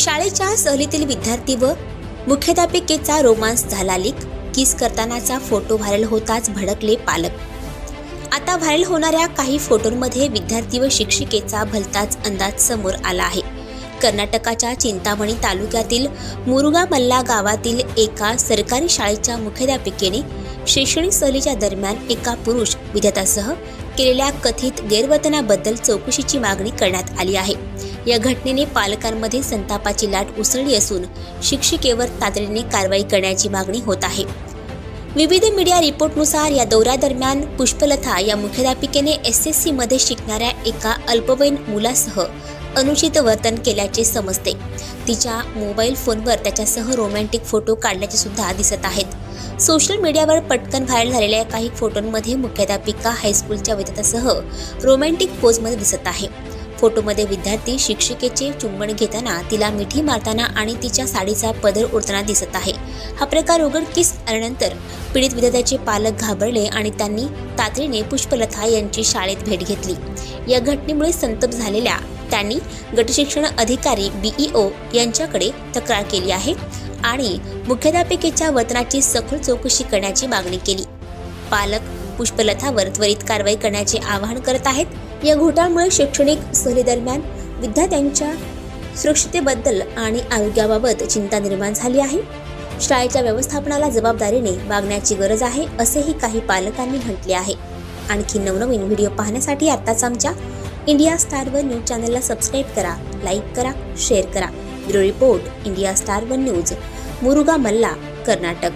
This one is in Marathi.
शाळेच्या सहलीतील विद्यार्थी व मुख्याध्यापिकेचा रोमांस झाला लीक किस करतानाचा फोटो व्हायरल होताच भडकले पालक. आता व्हायरल होणाऱ्या काही फोटोंमध्ये विद्यार्थी व शिक्षिकेचा भलताच अंदाज समोर आला आहे. कर्नाटकाच्या चिंतामणी तालुक्यातील मुरुगामल्ला गावातील एका सरकारी शाळेच्या मुख्याध्यापिकेने शैक्षणिक सहलीच्या दरम्यान एका पुरुष विद्यार्थ्यासह केलेल्या कथित गैरवर्तनाबद्दल चौकशीची मागणी करण्यात आली आहे. या घटनेने पालकांमध्ये संतापाची लाट उसळली असून शिक्षिकेवर तातडीने कारवाई करण्याची मागणी होत आहे. विविध मीडिया रिपोर्टनुसार या दौऱ्यादरम्यान पुष्पलता या मुख्याध्यापिकेने एस एस सीमध्ये शिकणाऱ्या एका अल्पवयीन मुलासह अनुचित वर्तन केल्याचे समजते. तिच्या मोबाईल फोनवर त्याच्यासह रोमॅन्टिक फोटो काढल्याचे सुद्धा दिसत आहेत. सोशल मीडियावर पटकन व्हायरल झालेल्या काही फोटोंमध्ये मुख्याध्यापिका हायस्कूलच्या विद्यार्थ्यासह रोमॅन्टिक पोजमध्ये दिसत आहे. फोटोमध्ये विद्यार्थी शिक्षिकेचे चुंबन घेताना तिला मिठी मारताना आणि तिच्या साडीचा पदर उडताना दिसत आहे. हा प्रकार उघडकीस आल्यानंतर पीडित विद्यार्थ्याचे पालक घाबरले आणि त्यांनी तातडीने पुष्पलता यांची शाळेत भेट घेतली. या घटनेमुळे संतप्त झालेल्या त्यांनी गटशिक्षण अधिकारी बीईओ यांच्याकडे तक्रार केली आहे आणि मुख्याध्यापिकेच्या वर्तनाची सखोल चौकशी करण्याची मागणी केली. पालक पुष्पलतावर त्वरित कारवाई करण्याचे आवाहन करत आहेत. या घोटाळ्यामुळे शैक्षणिक सहलीदरम्यान विद्यार्थ्यांच्या सुरक्षितेबद्दल आणि आरोग्याबाबत चिंता निर्माण झाली आहे. शाळेच्या व्यवस्थापनाला जबाबदारीने वागण्याची गरज आहे असेही काही पालकांनी म्हटले आहे. आणखी नवनवीन व्हिडिओ पाहण्यासाठी आत्ताच आमच्या इंडिया स्टार वन न्यूज चॅनलला सबस्क्राईब करा लाईक करा शेअर करा. Bureau report India star one news Muruga Malla Karnataka.